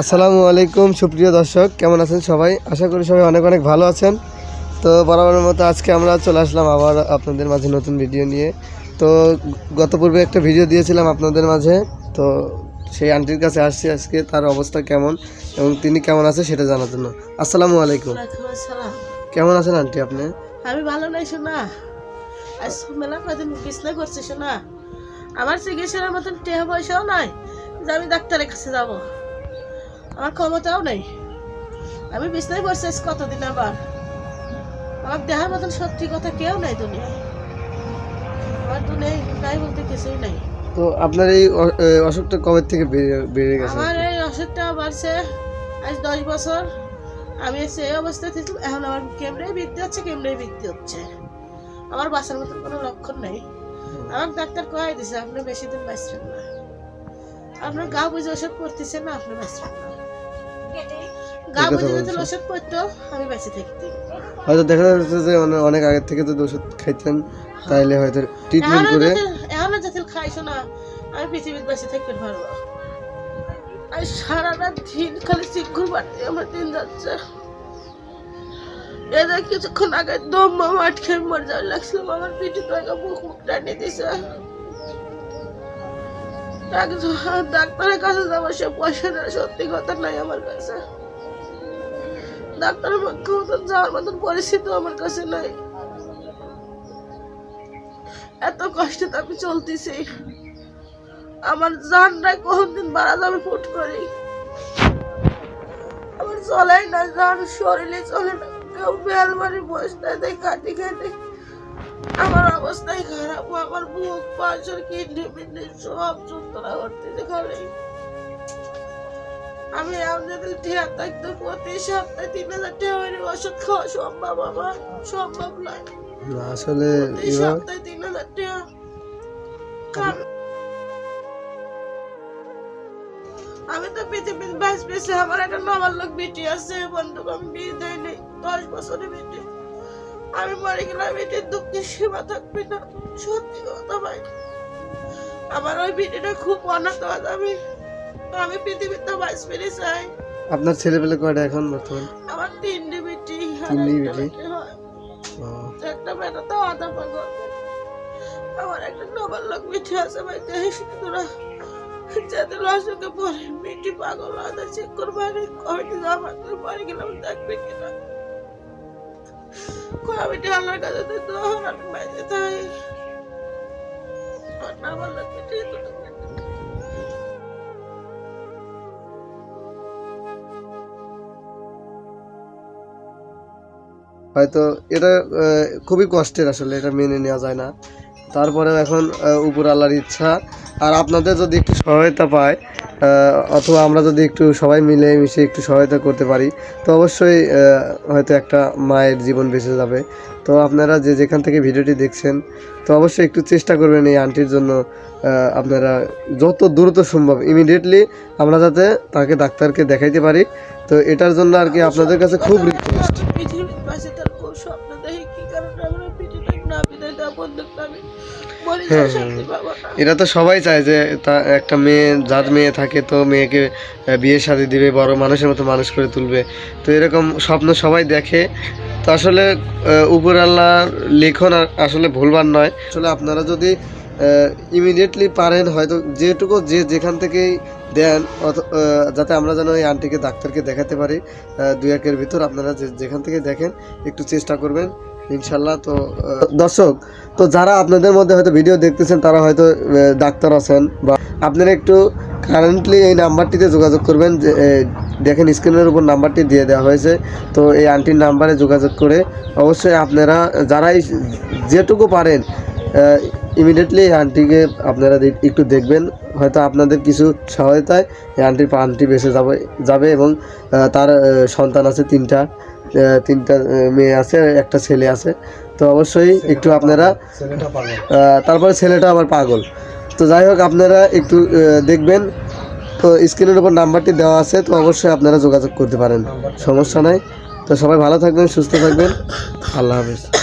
আসসালামু আলাইকুম সুপ্রিয় দর্শক কেমন আছেন সবাই? আশা করি সবাই অনেক অনেক ভালো আছেন। তো বরাবরের মতো আজকে আমরা চলে আসলাম আবার আপনাদের মাঝে নতুন ভিডিও নিয়ে। তো গত পূর্বে একটা ভিডিও দিয়েছিলাম আপনাদের মাঝে। তো সেই আন্টির কাছে আসছি আজকে তার অবস্থা কেমন এবং তিনি কেমন আছে সেটা জানার জন্য। আসসালামু আলাইকুম। কেমন আছেন আন্টি আপনি? আমি ভালো নাই শোনা আজ মেলা কদিন বিছনা করছি শোনা আমার চিকিৎসার মতন টেহা পয়সাও নাই যে আমি ডাক্তারের কাছে যাব। আমার ক্ষমতাও নেই। আমি বিছনায় পড়ছি কতদিন আবার। আমার দেহার মতন সত্যি কথা কেউ নাই দুনিয়ায়। আমার দুনিয়ায় নাই বলতে কিছুই নাই। তো আপনার এই অসুখটা কবে থেকে বেড়ে গেছে? আমার এই অসুখটা বাড়ছে আজ দশ বছর। আমি সেই অবস্থায় ছিলাম এখন আমার কেমনে বৃদ্ধি হচ্ছে কেমনে বৃদ্ধি হচ্ছে? আমার বাসার মতন কোনো লক্ষণ নেই। আমার ডাক্তার কয়ে দিছে আপনি বেশি দিন বাঁচবেন না। আপনার গা বুঝে ওষুধ পড়তেছে না আপনি বাঁচবেন না। গা বুঝে যদি ওষুধ পড়তো আমি বেঁচে থাকতাম হয়তো দেখা যাচ্ছে যে অনেক আগের থেকে যদি ওষুধ খাইতেন তাহলে হয়তো ট্রিটমেন্ট করে যদি এখনও খাইছো না আমি পৃথিবীর বেঁচে থাকতে পারব। আর সারা রাত দিন খালি বাড়তে আমার দিন যাচ্ছে। কিছুক্ষণ আগে দম মাম আটকে মরে যাওয়ার লাগছিল আমার পিঠে তো একটা মুখ মুখ টানিয়ে দিছে। ডাক্তারের কাছে যাব সে পয়সা দেওয়ার সত্যি কথা নাই আমার কাছে। ডাক্তারের পক্ষে মতন যাওয়ার মতন পরিস্থিতি আমার কাছে নাই। এত কষ্টে তো আমি চলতেছি। আমার জানটা কখন দিন বাড়া যাবে ফুট করি। আমার চলাই না জান শরীরে চলে না, কেউ বেল মারি বসতে দেয়, খাটি খাটি আমার অবস্থাই খারাপ আমার বুক পাঁচশোর কিডনি মিডনি সব যন্ত্রণা করতেছে আমি আপনাদের থাকতে প্রতি সপ্তাহে তিন হাজার টাকা ওষুধ খাওয়া সম্ভব আমার সম্ভব নয়। আসলে সপ্তাহে তিন হাজার টাকা। আমি তো পৃথিবীর বাইশ পেয়েছি আমার একটা নবার লোক বেটি আছে বন্ধু আমি বিয়ে দেয়নি দশ বছরের বেটি। আমি মরে গেলাম বেটির দুঃখের সীমা থাকবে না। সত্যি কথা ভাই। আমার ওই বিটিটা খুব অনাথ আমি আমি পৃথিবীতে বাইশ পেরে চাই। আপনার ছেলেপেলে কয়টা এখন বর্তমান? আমার তিনটি বেটি তিনটি বেটি? একটা বেটা তো আধা পাগল। আমার একটা নবার লোক মিঠি আছে ভাই দেখিস তোরা? যাতে লসকে পরে। মিঠি পাগল আধা চেক করবে আর কমিটি জমা করে বাড়ি গেলাম দেখবে কিনা? কাছে আমি বাইরে হয়তো এটা খুবই কষ্টের আসলে, এটা মেনে নেওয়া যায় না। তারপরেও এখন উপর আল্লাহর ইচ্ছা। আর আপনাদের যদি একটু সহায়তা পায় অথবা আমরা যদি একটু সবাই মিলে মিশে একটু সহায়তা করতে পারি, তো অবশ্যই হয়তো একটা মায়ের জীবন বেঁচে যাবে। তো আপনারা যে যেখান থেকে ভিডিওটি দেখছেন তো অবশ্যই একটু চেষ্টা করবেন এই আন্টির জন্য আপনারা যত দ্রুত সম্ভব ইমিডিয়েটলি আমরা যাতে তাকে ডাক্তারকে দেখাইতে পারি। তো এটার জন্য আর কি আপনাদের কাছে খুব রিকোয়েস্ট হ্যাঁ, এটা তো সবাই চায় যে তা একটা মেয়ে যার মেয়ে থাকে তো মেয়েকে বিয়ে শাদি দিবে বড় মানুষের মতো মানুষ করে তুলবে। তো এরকম স্বপ্ন সবাই দেখে। তো আসলে উপর আল্লাহ লেখন আর আসলে ভুলবার নয়। আসলে আপনারা যদি ইমিডিয়েটলি পারেন, হয়তো যেটুকু যে যেখান থেকেই দেন যাতে আমরা যেন এই আন্টিকে, ডাক্তারকে দেখাতে পারি দু একের ভিতর আপনারা যেখান থেকে দেখেন, একটু চেষ্টা করবেন, ইনশাল্লাহ তো দর্শক, তো যারা আপনাদের মধ্যে হয়তো ভিডিও দেখতেছেন, তারা হয়তো ডাক্তার আছেন, বা আপনারা একটু কারেন্টলি এই নাম্বারটিতে যোগাযোগ করবেন, যে দেখেন স্ক্রিনের উপর নাম্বারটি দিয়ে দেওয়া হয়েছে, তো এই আন্টির নাম্বারে যোগাযোগ করে অবশ্যই আপনারা, যারাই যেটুকু পারেন ইমিডিয়েটলি এই আন্টিকে আপনারা একটু দেখবেন। হয়তো আপনাদের কিছু সহায়তায় এই আন্টির আন্টি বেঁচে যাবে যাবে এবং তার সন্তান আছে তিনটা তিনটা মেয়ে আছে একটা ছেলে আছে। তো অবশ্যই একটু আপনারা তারপরে ছেলেটা আবার পাগল। তো যাই হোক আপনারা একটু দেখবেন। তো স্ক্রিনের উপর নাম্বারটি দেওয়া আছে তো অবশ্যই আপনারা যোগাযোগ করতে পারেন। সমস্যা নাই। তো সবাই ভালো থাকবেন সুস্থ থাকবেন। আল্লাহ হাফিজ।